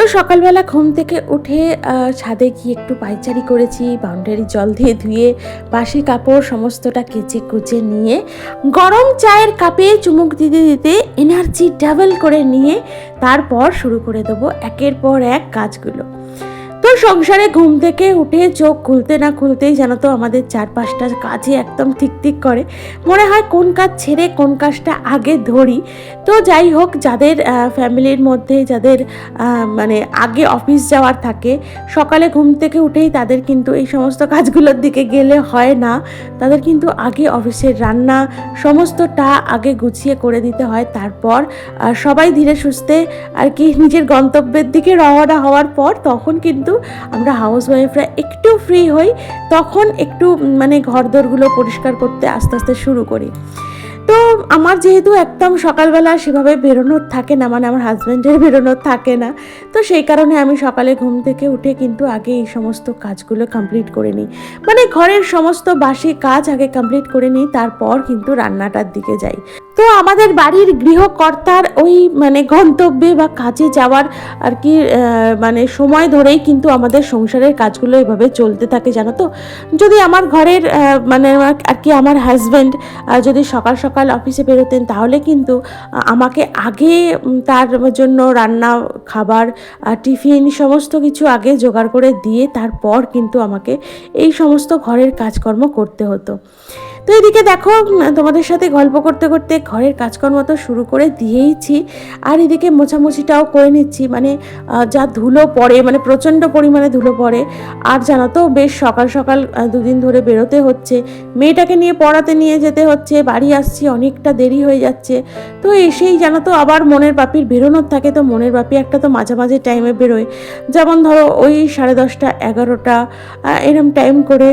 তো সকালবেলা ঘুম থেকে উঠে ছাদে গিয়ে একটু পাইচারি করেছি, বাউন্ডারি জল দিয়ে ধুয়ে বাসি কাপড় সমস্তটা কেচে কুচে নিয়ে, গরম চায়ের কাপে চুমুক দিতে দিতে এনার্জি ডাবল করে নিয়ে, তারপর শুরু করে দেবো একের পর এক কাজগুলো। তো সংসারে ঘুম থেকে উঠে চোখ খুলতে না খুলতেই যেন তো আমাদের চার পাঁচটা কাজে একদম ঠিক ঠিক করে। মনে হয় কোন কাজ ছেড়ে কোন কাজটা আগে ধরি। তো যাই হোক, যাদের ফ্যামিলির মধ্যে যাদের মানে আগে অফিস যাওয়ার থাকে, সকালে ঘুম থেকে উঠেই তাদের কিন্তু এই সমস্ত কাজগুলোর দিকে গেলে হয় না। তাদের কিন্তু আগে অফিসের রান্না সমস্তটা আগে গুছিয়ে করে দিতে হয়। তারপর সবাই ধীরে সুস্থে আর কি নিজের গন্তব্যের দিকে রওনা হওয়ার পর তখন কিন্তু আমরা হাউস ওয়াইফরা একটু ফ্রি হই, তখন একটু মানে মানে ঘরদোরগুলো পরিষ্কার করতে আস্তে আস্তে শুরু করি। তো আমার যেহেতু একদম সকালবেলা সেভাবে বেরোনোর থাকে না মানে আমার হাজব্যান্ডের বেরোনোর থাকে না, তো সেই কারণে আমি সকালে ঘুম থেকে উঠে কিন্তু আগে এই সমস্ত কাজগুলো কমপ্লিট করে নিই। মানে ঘরের সমস্ত বাসি কাজ আগে কমপ্লিট করে নিই, তারপর কিন্তু রান্নাটার দিকে যাই। তো আমাদের বাড়ির গৃহকর্তার ওই মানে গন্তব্যে বা কাজে যাওয়ার আর কি মানে সময় ধরেই কিন্তু আমাদের সংসারের কাজগুলো এভাবে চলতে থাকে, জানো তো? যদি আমার ঘরের মানে আর কি আমার হাজব্যান্ড যদি সকাল সকাল অফিসে বেরোতেন, তাহলে কিন্তু আমাকে আগে তার জন্য রান্না, খাবার টিফিন সমস্ত কিছু আগে জোগাড় করে দিয়ে তারপর কিন্তু আমাকে এই সমস্ত ঘরের কাজকর্ম করতে হতো। তো এদিকে দেখো তোমাদের সাথে গল্প করতে করতে ঘরের কাজকর্ম তো শুরু করে দিয়েইছি। আর এদিকে মোছামুছিটাও করে নিচ্ছি মানে যা ধুলো পড়ে মানে প্রচণ্ড পরিমাণে ধুলো পড়ে। আর জানো তো, বেশ সকাল সকাল দুদিন ধরে বেরোতে হচ্ছে। মেয়েটাকে নিয়ে পড়াতে নিয়ে যেতে হচ্ছে, বাড়ি আসছি, অনেকটা দেরি হয়ে যাচ্ছে। তো এসেই জানো তো, আবার মনের বাপির বেরোনোর থাকে, তো মনের বাপি একটা তো মাঝে মাঝে টাইমে বেরোয়। যেমন ধরো, ওই সাড়ে দশটা, এগারোটা এরম টাইম করে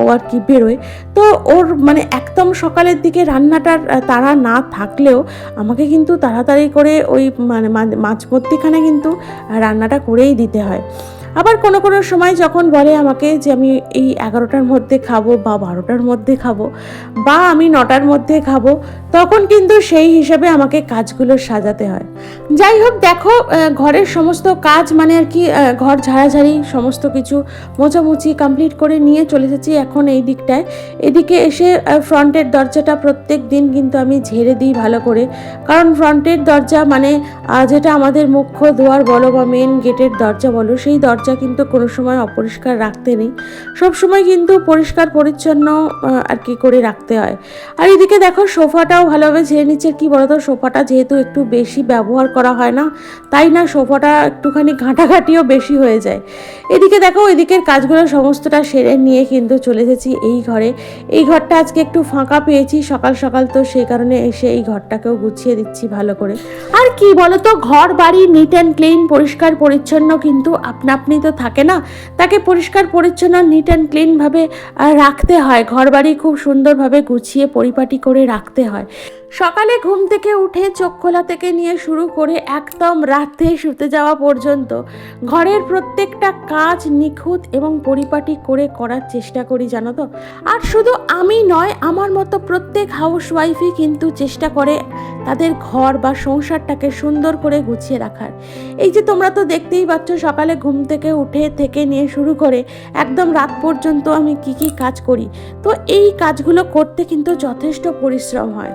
ও আর কি বেরোয়। তো ওর মানে একদম সকালের দিকে রান্নাটার তারা না থাকলেও আমাকে কিন্তু তাড়াতাড়ি করে ওই মানে মাছ মধ্যিখানে কিন্তু রান্নাটা করেই দিতে হয়। আবার কোনো কোনো সময় যখন বলে আমাকে যে আমি এই এগারোটার মধ্যে খাব বা বারোটার মধ্যে খাব বা আমি নটার মধ্যে খাব তখন কিন্তু সেই হিসাবে আমাকে কাজগুলো সাজাতে হয়। যাই হোক, দেখো ঘরের সমস্ত কাজ মানে আর কি ঘর ঝাড়াঝাড়ি, সমস্ত কিছু মোছামুছি কমপ্লিট করে নিয়ে চলে এসেছি এখন এই দিকটায়। এদিকে এসে ফ্রন্টের দরজাটা প্রত্যেক দিন কিন্তু আমি ঝেড়ে দিই ভালো করে। কারণ ফ্রন্টের দরজা মানে যেটা আমাদের মুখ্য দুয়ার বলো বা মেন গেটের দরজা বলো, সেই দরজা কিন্তু কোনো সময় অপরিষ্কার রাখতে নেই। সব সময় কিন্তু পরিষ্কার, পরিচ্ছন্ন আর কি করে রাখতে হয়। আর এদিকে দেখো সোফাটাও ভালোভাবে ঝেড়ে নিচ্ছে। কি বলতো, সোফাটা যেহেতু একটু বেশি ব্যবহার করা হয় না, তাই না সোফাটা একটুখানি ঘাঁটাঘাঁটিও বেশি হয়ে যায়। এদিকে দেখো, এদিকের কাজগুলো সমস্তটা সেরে নিয়ে কিন্তু চলে এসেছি এই ঘরে। এই ঘরটা আজকে একটু ফাঁকা পেয়েছি, সকাল সকাল তো সেই কারণে এসে এই ঘরটাকেও গুছিয়ে দিচ্ছি ভালো করে। আর কি বলতো, ঘর, বাড়ি নিট অ্যান্ড ক্লিন পরিষ্কার, পরিচ্ছন্ন কিন্তু আপনা আপনি তো থাকে না, তাকে পরিষ্কার, পরিচ্ছন্ন নিট অ্যান্ড ক্লিনভাবে রাখতে হয়। ঘর, বাড়ি খুব সুন্দরভাবে গুছিয়ে পরিপাটি করে রাখতে হয়। সকালে ঘুম থেকে উঠে চোখ খোলা থেকে নিয়ে শুরু করে একদম রাতে শুতে যাওয়া পর্যন্ত ঘরের প্রত্যেকটা কাজ নিখুঁত এবং পরিপাটি করে করার চেষ্টা করি, জানো তো? আর শুধু আমি নয়, আমার মতো প্রত্যেক হাউস ওয়াইফই কিন্তু চেষ্টা করে তাদের ঘর বা সংসারটাকে সুন্দর করে গুছিয়ে রাখার। এই যে তোমরা তো দেখতেই পাচ্ছ, সকালে ঘুম থেকে উঠে থেকে নিয়ে শুরু করে একদম রাত পর্যন্ত আমি কি কি কাজ করি। তো এই কাজগুলো করতে কিন্তু যথেষ্ট পরিশ্রম হয়।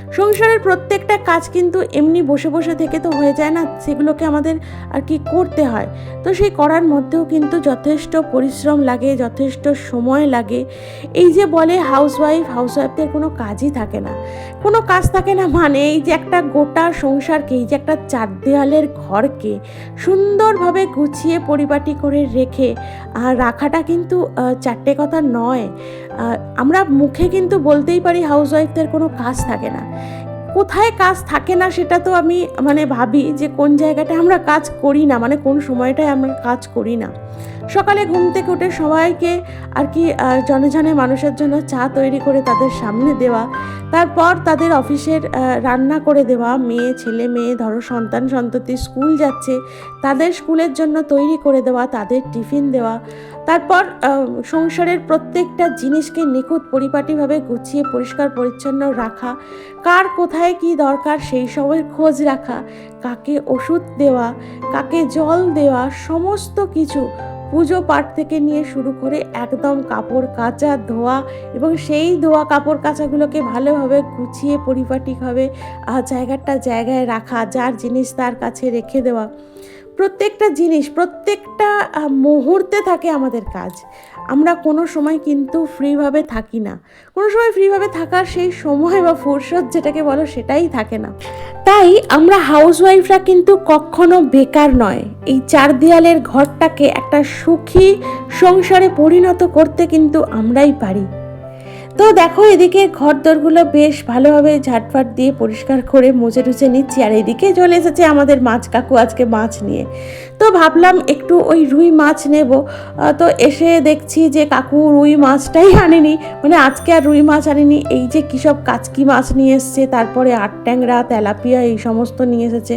সংসারের প্রত্যেকটা কাজ কিন্তু এমনি বসে বসে থেকে তো হয়ে যায় না, সেগুলোকে আমাদের আর কি করতে হয়। তো সেই করার মধ্যেও কিন্তু যথেষ্ট পরিশ্রম লাগে, যথেষ্ট সময় লাগে। এই যে বলে হাউস ওয়াইফ হাউস ওয়াইফদের কোনো কাজই থাকে না। কোনো কাজ থাকে না মানে এই যে একটা গোটা সংসারকে, এই যে একটা চার দেওয়ালের ঘরকে সুন্দরভাবে গুছিয়ে পরিপাটি করে রেখে, আর রাখাটা কিন্তু চারটে কথা নয়। আমরা মুখে কিন্তু বলতেই পারি হাউস ওয়াইফদের কোনো কাজ থাকে না। কোথায় কাজ থাকে না সেটা তো আমি মানে ভাবি যে কোন জায়গাটায় আমরা কাজ করি না মানে কোন সময়টায় আমরা কাজ করি না। সকালে ঘুম থেকে উঠে সবাইকে আর কি আহ, জনে জনে মানুষের জন্য চা তৈরি করে তাদের সামনে দেওয়া তারপর তাদের অফিসের রান্না করে দেওয়া মেয়ে ছেলে মেয়ে ধরো সন্তান সন্ততি স্কুল যাচ্ছে তাদের স্কুলের জন্য তৈরি করে দেওয়া তাদের টিফিন দেওয়া তারপর সংসারের প্রত্যেকটা জিনিসকে নিখুঁত পরিপাটিভাবে গুছিয়ে পরিষ্কার পরিচ্ছন্ন রাখা কার কোথায় কি দরকার সেই সবের খোঁজ রাখা কাকে ওষুধ দেওয়া কাকে জল দেওয়া সমস্ত কিছু পুজো পাঠ থেকে নিয়ে শুরু করে একদম কাপড় কাচা, ধোয়া এবং সেই ধোয়া কাপড় কাচাগুলোকে ভালোভাবে গুছিয়ে পরিপাটিভাবে জায়গাটা জায়গায় রাখা, যার জিনিস তার কাছে রেখে দেওয়া। প্রত্যেকটা জিনিস, প্রত্যেকটা মুহূর্তে থাকে আমাদের কাজ। আমরা কোনো সময় কিন্তু ফ্রিভাবে থাকি না। কোনো সময় ফ্রিভাবে থাকার সেই সময় বা ফুরসত যেটাকে বলো সেটাই থাকে না। তাই আমরা হাউসওয়াইফরা কিন্তু কখনো বেকার নয়। এই চার দেয়ালের ঘরটাকে একটা সুখী সংসারে পরিণত করতে কিন্তু আমরাই পারি। তো দেখো, এদিকে ঘর দরগুলো বেশ ভালোভাবে ঝাটফাট দিয়ে পরিষ্কার করে মুছে টুছে নিচ্ছি, আর এদিকে চলে এসেছে আমাদের মাছ কাকু আজকে মাছ নিয়ে। তো ভাবলাম একটু ওই রুই মাছ নেব। তো এসে দেখছি যে কাকু রুই মাছটাই আনেনি। মানে আজকে আর রুই মাছ আনেনি, এই যে কী সব কাচকি মাছ নিয়ে এসছে, তারপরে আট ট্যাংরা, তেলাপিয়া, এই সমস্ত নিয়ে এসেছে।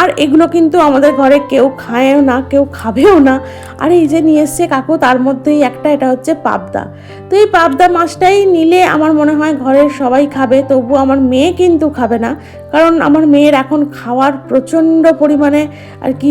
আর এগুলো কিন্তু আমাদের ঘরে কেউ খায়ও না, কেউ খাবেও না। আর এই যে নিয়ে এসছে কাকু, তার মধ্যেই একটা, এটা হচ্ছে পাবদা। তো এই পাবদা মাছটাই নিলে আমার মনে হয় ঘরের সবাই খাবে তবু আমার মেয়ে কিন্তু খাবে না। কারণ আমার মেয়ের এখন খাওয়ার প্রচণ্ড পরিমাণে আর কি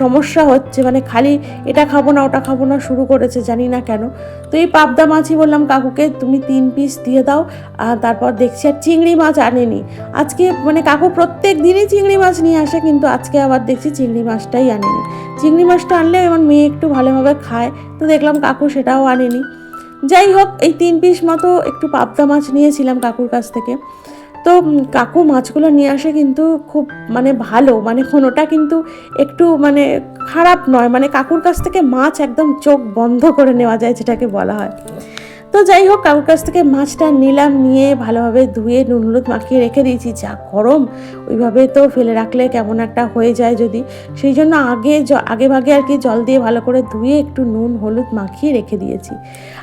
সমস্যা হচ্ছে। মানে খালি এটা খাব না, ওটা খাব না, শুরু করেছে জানি না কেন। তো এই পাবদা মাছই বললাম কাকুকে, তুমি তিন পিস দিয়ে দাও, আর তারপর দেখছি আর চিংড়ি মাছ আনেনি। আজকে মানে কাকু প্রত্যেক দিনই চিংড়ি মাছ নিয়ে আসে, কিন্তু আজকে আবার দেখছি চিংড়ি মাছটাই আনেনি। চিংড়ি মাছটা আনলে আমার মেয়ে একটু ভালোভাবে খায়। তো দেখলাম কাকু সেটাও আনেনি। যাই হোক এই তিন পিস মতো একটু পাবদা মাছ নিয়েছিলাম কাকুর কাছ থেকে। তো কাকু মাছগুলো নিয়ে আসে কিন্তু খুব মানে ভালো মানে কোনোটা কিন্তু একটু মানে খারাপ নয়। মানে কাকুর কাছ থেকে মাছ একদম চোখ বন্ধ করে নেওয়া যায়, যেটাকে বলা হয়। তো যাই হোক কাকুর কাছ থেকে মাছটা নিলাম, নিয়ে ভালোভাবে ধুয়ে নুন, হলুদ মাখিয়ে রেখে দিয়েছি। যা গরম, ওইভাবে তো ফেলে রাখলে কেমন একটা হয়ে যায় যদি। সেই জন্য আগে আগে ভাগে আর কি জল দিয়ে ভালো করে ধুয়ে একটু নুন, হলুদ মাখিয়ে রেখে দিয়েছি।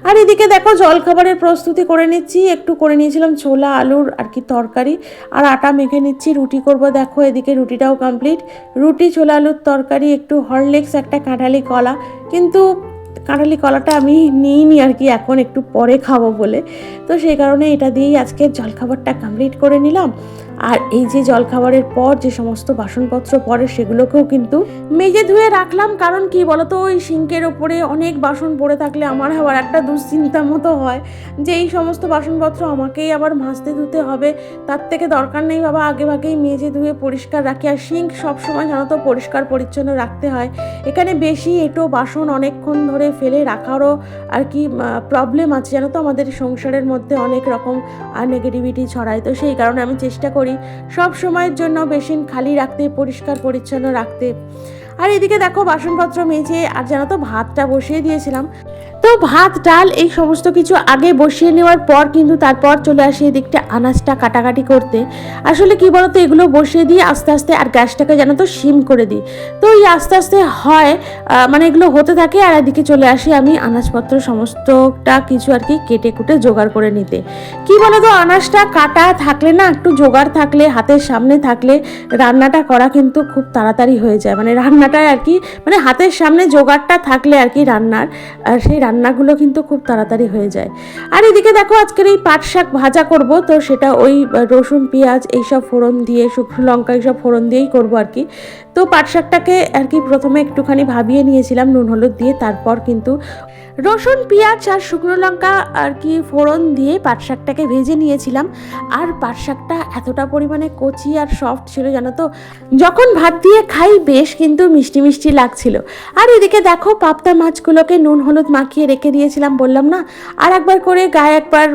আর এদিকে দেখো জল খাবারের প্রস্তুতি করে নিচ্ছি। একটু করে নিয়েছিলাম ছোলা, আলুর আর কি তরকারি। আর আটা মেখে নিচ্ছি, রুটি করব দেখো, এদিকে রুটিটাও কমপ্লিট। রুটি, ছোলা, আলুর তরকারি, একটু হরলিক্স, একটা কাঁঠালি কলা। কিন্তু কাঁঠালি কলাটা আমি নিইনি আর কি, এখন একটু পরে খাব বলে। তো সেই কারণে এটা দিয়েই আজকে জলখাবারটা কমপ্লিট করে নিলাম। আর এই যে জলখাবারের পর যে সমস্ত বাসনপত্র পড়ে, সেগুলোকেও কিন্তু মেজে ধুয়ে রাখলাম। কারণ কি বলতো, ওই সিঙ্কের ওপরে অনেক বাসন পড়ে থাকলে আমার আবার একটা দুশ্চিন্তা মতো হয়। যে এই সমস্ত বাসনপত্র আমাকেই আবার মাজতে ধুতে হবে, তার থেকে দরকার নেই বাবা, আগে ভাগেই মেজে ধুয়ে পরিষ্কার রাখি। আর সিঙ্ক সবসময় জানো তো, পরিষ্কার পরিচ্ছন্ন রাখতে হয়। এখানে বেশি এটো বাসন অনেকক্ষণ ধরে ফেলে রাখারও আর কি প্রবলেম আছে। জানো তো, আমাদের সংসারের মধ্যে অনেক রকম নেগেটিভিটি ছড়ায়। তো সেই কারণে আমি চেষ্টা করি সব সময়ের জন্য বেসিন খালি রাখতে, পরিষ্কার, পরিচ্ছন্ন রাখতে। আর এদিকে দেখো, বাসনপত্র মেজে, আর যেন তো, ভাতটা বসিয়ে দিয়েছিলাম। তো ভাত, ডাল এই সমস্ত কিছু আগে বসিয়ে নেওয়ার পর কিন্তু তারপর চলে আসি এদিকটা আনাজটা কাটাকাটি করতে। আসলে কি বলতো, এগুলো বসিয়ে দিয়ে আস্তে আস্তে আর গ্যাসটাকে যেন তো সিম করে দিই। তো এই আস্তে আস্তে হয় মানে এগুলো হতে থাকে আর এদিকে চলে আসি আমি আনাজপত্র সমস্তটা কিছু আর কি কেটে কুটে জোগাড় করে নিতে। কি বলতো, আনাজটা কাটা থাকলে না একটু জোগাড় থাকলে, হাতের সামনে থাকলে রান্নাটা করা কিন্তু খুব তাড়াতাড়ি হয়ে যায়। মানে রান্নাটায় আর কি মানে হাতের সামনে জোগাড়টা থাকলে আর কি রান্নার, আর সেই রান্নাগুলো কিন্তু খুব তাড়াতাড়ি হয়ে যায়। আর এদিকে দেখো আজকের এই পাট শাক ভাজা করব, তো সেটা ওই রসুন, পেঁয়াজ এইসব ফোড়ন দিয়ে, শুকনো লঙ্কা এইসব ফোড়ন দিয়েই করব আর কি। তো পাট শাকটাকে আর কি প্রথমে একটুখানি ভাবিয়ে নিয়েছিলাম নুন, হলুদ দিয়ে, তারপর কিন্তু রসুন, পেঁয়াজ আর শুকনো লঙ্কা আর কি ফোড়ন দিয়ে পাট শাকটাকে ভেজে নিয়েছিলাম। আর পাট শাকটা এতটা পরিমাণে কচি আর সফট ছিল জানো তো, যখন ভাত দিয়ে খাই বেশ কিন্তু মিষ্টি মিষ্টি লাগছিল। আর এদিকে দেখো, পাবদা মাছগুলোকে নুন হলুদ মাখিয়ে রেখে দিয়েছিলাম বললাম না? আর একবার করে গায়ে একবার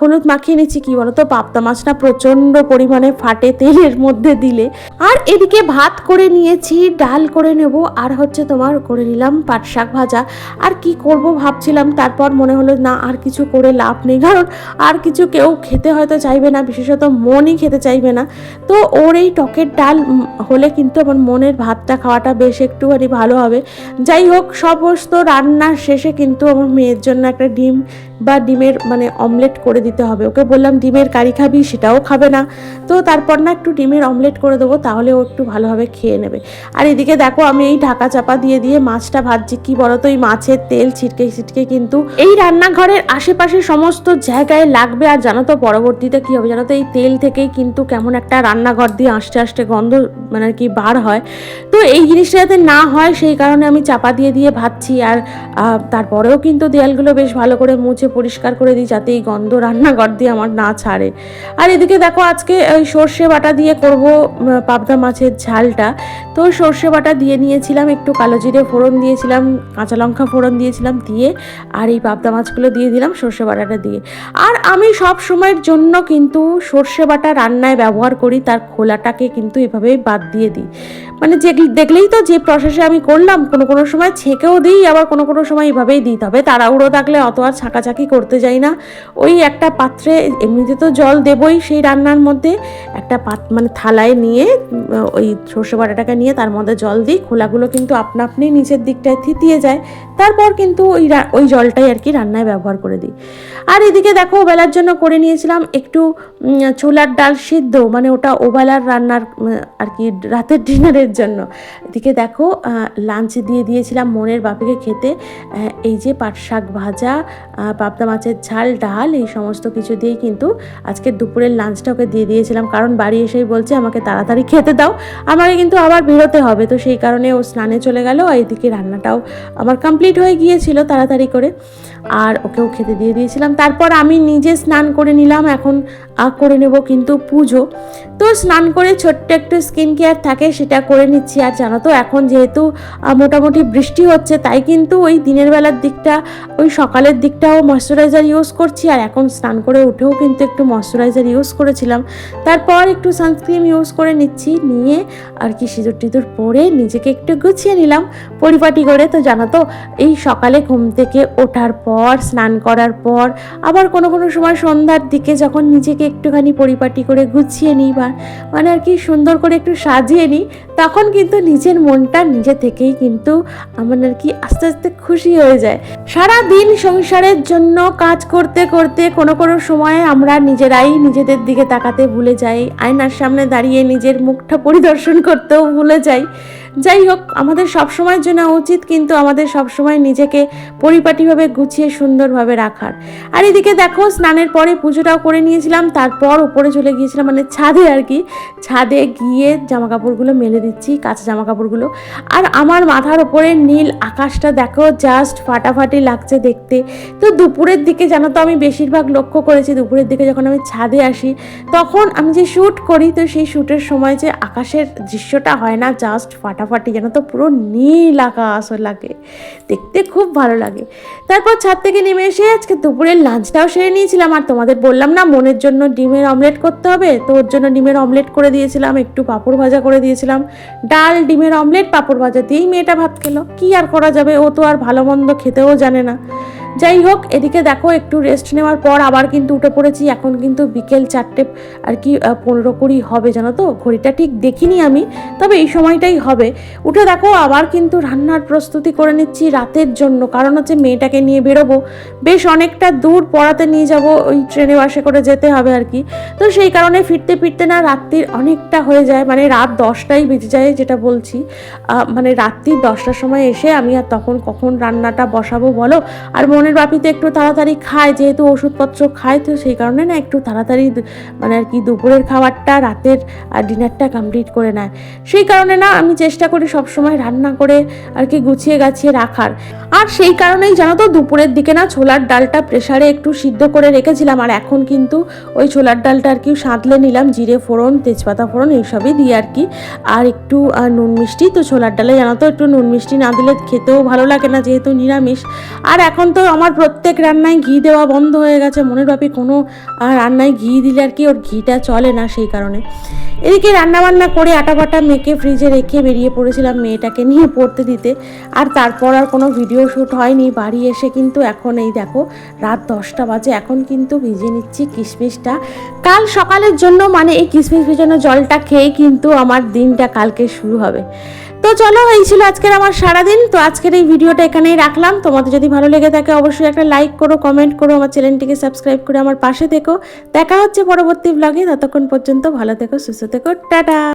হলুদ মাখিয়ে নিচ্ছি কি বলো তো? পাবদা মাছটা প্রচণ্ড পরিমাণে ফাটে তেলের মধ্যে দিলে। আর এদিকে ভাত করে নিয়েছি, ডাল করে নেব। আর হচ্ছে তোমার করে নিলাম পাট শাক ভাজা। আর কি করব ভাবছিলাম, তারপর মনে হলো, না, আর কিছু করে লাভ নেই। কারণ আর কিছু কেউ খেতে হয়তো চাইবে না, বিশেষত মনই খেতে চাইবে না। তো ওর এই টকের ডাল হলে কিন্তু আমার মনের ভাতটা খাওয়াটা বেশ একটুখানি ভালো হবে। যাই হোক, সমস্ত রান্নার শেষে কিন্তু আমার মেয়ের জন্য একটা ডিম বা ডিমের মানে অমলেট করে দিতে হবে। ওকে বললাম, ডিমের কারি খাবি, সেটাও খাবে না। তো তারপর না একটু ডিমের অমলেট করে দেবো, তাহলে ও একটু ভালোভাবে খেয়ে নেবে। আর এদিকে দেখো, আমি এই ঢাকা চাপা দিয়ে দিয়ে মাছটা ভাজছি। কি বলতো, এই মাছের তেল ছিটকে ছিটকে কিন্তু এই রান্নাঘরের আশেপাশে সমস্ত জায়গায় লাগবে। আর জানো তো, পরবর্তীতে কি হবে জানো তো, এই তেল থেকেই কিন্তু কেমন একটা রান্নাঘর দিয়ে আস্তে আস্তে গন্ধ মানে আর কি বার হয়। তো এই জিনিসটা যাতে না হয়, সেই কারণে আমি চাপা দিয়ে দিয়ে ভাজছি। আর তারপরেও কিন্তু দেয়ালগুলো বেশ ভালো করে মুছে পরিষ্কার করে দিই যাতে এই গন্ধ রান্নাঘর দিয়ে আমার না ছাড়ে। আর এদিকে দেখো আজকে ওই সর্ষে বাটা দিয়ে করব পাবদা মাছের ঝালটা। তো সর্ষে বাটা দিয়ে নিয়েছিলাম, একটু কালো জিরে ফোড়ন দিয়েছিলাম, কাঁচা লঙ্কা ফোড়ন দিয়েছিলাম দিয়ে, আর এই পাবদা মাছগুলো দিয়ে দিলাম সর্ষে বাটাটা দিয়ে। আর আমি সব সময়ের জন্য কিন্তু সর্ষে বাটা রান্নায় ব্যবহার করি, তার খোলাটাকে কিন্তু এভাবেই বাদ দিয়ে দিই। মানে যে দেখলেই তো যে প্রসেসে আমি করলাম, কোনো কোনো সময় ছেঁকেও দিই, আবার কোনো কোনো সময় এইভাবেই দিই, তবে তাড়াহুড়ো থাকলে অত আর ছাঁকাছাঁকি করতে যাই না। ওই একটা পাত্রে এমনিতে তো জল দেবই সেই রান্নার মধ্যে। একটা পাত মানে থালায় নিয়ে ওই সর্ষে বাটাটাকে নিয়ে তার মধ্যে জল দিই। খোলাগুলো কিন্তু আপনা আপনি নিচের দিকটায় থিতিয়ে যায়। তারপর কিন্তু ওই ওই জলটাই আর কি রান্নায় ব্যবহার করে দিই। আর এদিকে দেখো ওবেলার জন্য করে নিয়েছিলাম একটু ছোলার ডাল সিদ্ধ মানে ওটা ওবেলার রান্নার আর কি রাতের ডিনারের জন্য। এদিকে দেখো লাঞ্চ দিয়ে দিয়েছিলাম মনের বাপিকে খেতে। এই যে পাট শাক ভাজা পাবদা মাছের ঝাল, ডাল এই সমস্ত কিছু দিয়েই কিন্তু আজকে দুপুরের লাঞ্চটা ওকে দিয়ে দিয়েছিলাম। কারণ বাড়ি এসেই বলছে, আমাকে তাড়াতাড়ি খেতে দাও। আমাকে কিন্তু আবার বেরোতে হবে। তো সেই কারণে ও স্নানে চলে গেল আর এদিকে রান্নাটাও আমার কমপ্লিট হয়ে গিয়েছিল তাড়াতাড়ি করে। আর ওকেও খেতে দিয়ে দিয়েছিলাম। তারপর আমি নিজে স্নান করে নিলাম। এখন আগ করে নেব কিন্তু পুজো। তো স্নান করে ছোট্ট একটু স্কিন কেয়ার থাকে, সেটা করে নিচ্ছি। আর জানো তো, এখন যেহেতু মোটামুটি বৃষ্টি হচ্ছে, তাই কিন্তু ওই দিনের বেলার দিকটা, ওই সকালের দিকটাও ময়শ্চারাইজার ইউজ করছি আর এখন স্নান করে উঠেও কিন্তু একটু ময়শ্চারাইজার ইউজ করেছিলাম। তারপর একটু সানস্ক্রিন ইউজ করে নিচ্ছি, নিয়ে আর কি সিঁদুর টিঁদুর পরে নিজেকে একটু গুছিয়ে নিলাম পরিপাটি করে। তো জানো তো, এই সকালে ঘুম থেকে ওঠার পর, স্নান করার পর, আবার কোনো কোনো সময় সন্ধ্যার দিকে যখন নিজেকে একটুখানি পরিপাটি করে গুছিয়ে নিই বা মানে আর কি সুন্দর করে একটু সাজিয়ে নিই, তখন কিন্তু নিজের মনটা নিজে থেকেই কিন্তু আমার আর কি আস্তে আস্তে খুশি হয়ে যায়। সারা দিন সংসারের জন্য কাজ করতে করতে কোনো কোনো সময় আমরা নিজেরাই নিজেদের দিকে তাকাতে ভুলে যাই। আয়নার সামনে দাঁড়িয়ে নিজের মুখটা পরিদর্শন করতেও ভুলে যাই। যাই হোক আমাদের সব সময়ের জন্য উচিত কিন্তু আমাদের সব সময় নিজেকে পরিপাটিভাবে গুছিয়ে সুন্দরভাবে রাখার। আর এদিকে দেখো, স্নানের পরে পুজোটাও করে নিয়েছিলাম, তারপর উপরে চলে গিয়েছিলাম মানে ছাদে আর কি। ছাদে গিয়ে জামা কাপড়গুলো মেলে দিচ্ছি, কাঁচা জামা কাপড়গুলো আর আমার মাথার ওপরে নীল আকাশটা দেখো জাস্ট ফাটাফাটি লাগছে দেখতে। তো দুপুরের দিকে জানো তো, আমি বেশিরভাগ লক্ষ্য করেছি দুপুরের দিকে যখন আমি ছাদে আসি, তখন আমি যে শ্যুট করি, তো সেই শ্যুটের সময় যে আকাশের দৃশ্যটা হয় না জাস্ট ফাটাফাটি যেন তো পুরো নীল আকাশ লাগে। দেখতে খুব ভালো লাগে। তারপর ছাদ থেকে নেমে এসে আজকে দুপুরের লাঞ্চটাও সেরে নিয়েছিলাম। আর তোমাদের বললাম না, মনের জন্য ডিমের অমলেট করতে হবে? তো ওর জন্য ডিমের অমলেট করে দিয়েছিলাম, একটু পাঁপড় ভাজা করে দিয়েছিলাম। ডাল, ডিমের অমলেট, পাঁপড় ভাজা দিয়েই মেয়েটা ভাত খেলো। কি আর করা যাবে? ও তো আর ভালো মন্দ খেতেও জানে না। যাই হোক, এদিকে দেখো, একটু রেস্ট নেওয়ার পর আবার কিন্তু উঠে পড়েছি। এখন কিন্তু বিকেল চারটে, আর কি পনেরো কুড়ি হবে, জানো তো? ঘড়িটা ঠিক দেখিনি আমি, তবে এই সময়টাই হবে। উঠে দেখো, আবার কিন্তু রান্নার প্রস্তুতি করে নিচ্ছি রাতের জন্য। কারণ হচ্ছে মেয়েটাকে নিয়ে বেরোবো। বেশ অনেকটা দূর পড়াতে নিয়ে যাব, ওই ট্রেনে বাসে করে যেতে হবে আর কি। তো সেই কারণে ফিরতে ফিরতে না রাত্রির অনেকটা হয়ে যায়। মানে রাত দশটাই বেজে যায়, যেটা বলছি। মানে রাত্রির দশটার সময় এসে আমি আর তখন কখন রান্নাটা বসাবো বলো? আর মনের বাপিতে একটু তাড়াতাড়ি খায়, যেহেতু ওষুধপত্র খায়, তো সেই কারণে না একটু তাড়াতাড়ি মানে আর কি দুপুরের খাবারটা, রাতের আর ডিনারটা কমপ্লিট করে নেয়। সেই কারণে না আমি চেষ্টা করি সব সময় রান্না করে আর কি গুছিয়ে গাছিয়ে রাখার। আর সেই কারণেই জানো তো দুপুরের দিকে না ছোলার ডালটা প্রেসারে একটু সিদ্ধ করে রেখেছিলাম, আর এখন কিন্তু ওই ছোলার ডালটা আর কি সাঁতলে নিলাম, জিরে ফোড়ন, তেজপাতা ফোড়ন, এইসবই দিয়ে আর কি। আর একটু নুন মিষ্টি, তো ছোলার ডালে জানো তো একটু নুন মিষ্টি না দিলে খেতেও ভালো লাগে না, যেহেতু নিরামিষ। আর এখন তো আমার প্রত্যেক রান্নায় ঘি দেওয়া বন্ধ হয়ে গেছে। মনের বাপি কোনো রান্নায় ঘি দিলে আর কি ওর ঘিটা চলে না সেই কারণে। এদিকে রান্নাবান্না করে আটা বাটা মেখে ফ্রিজে রেখে বেরিয়ে পড়েছিলাম মেয়েটাকে নিয়ে পড়তে দিতে। আর তারপর আর কোনো ভিডিও শ্যুট হয়নি। বাড়ি এসে কিন্তু এখন এই দেখো, রাত দশটা বাজে। এখন কিন্তু ভিজিয়ে নিচ্ছি কিশমিশটা। কাল সকালের জন্য মানে এই কিশমিশ ভিজানো জলটা খেয়ে কিন্তু আমার দিনটা কালকে শুরু হবে। তো চলো, এই ছিল আজকের আমার সারাদিন। তো আজকের এই ভিডিওটা এখানেই রাখলাম। তোমাদের যদি ভালো লেগে থাকে, অবশ্যই একটা লাইক করো কমেন্ট করো, আমার চ্যানেলটিকে সাবস্ক্রাইব করে আমার পাশে থেকো। দেখা হচ্ছে পরবর্তী ব্লগে ততক্ষণ পর্যন্ত ভালো থেকো, সুস্থ থেকো। টাটা!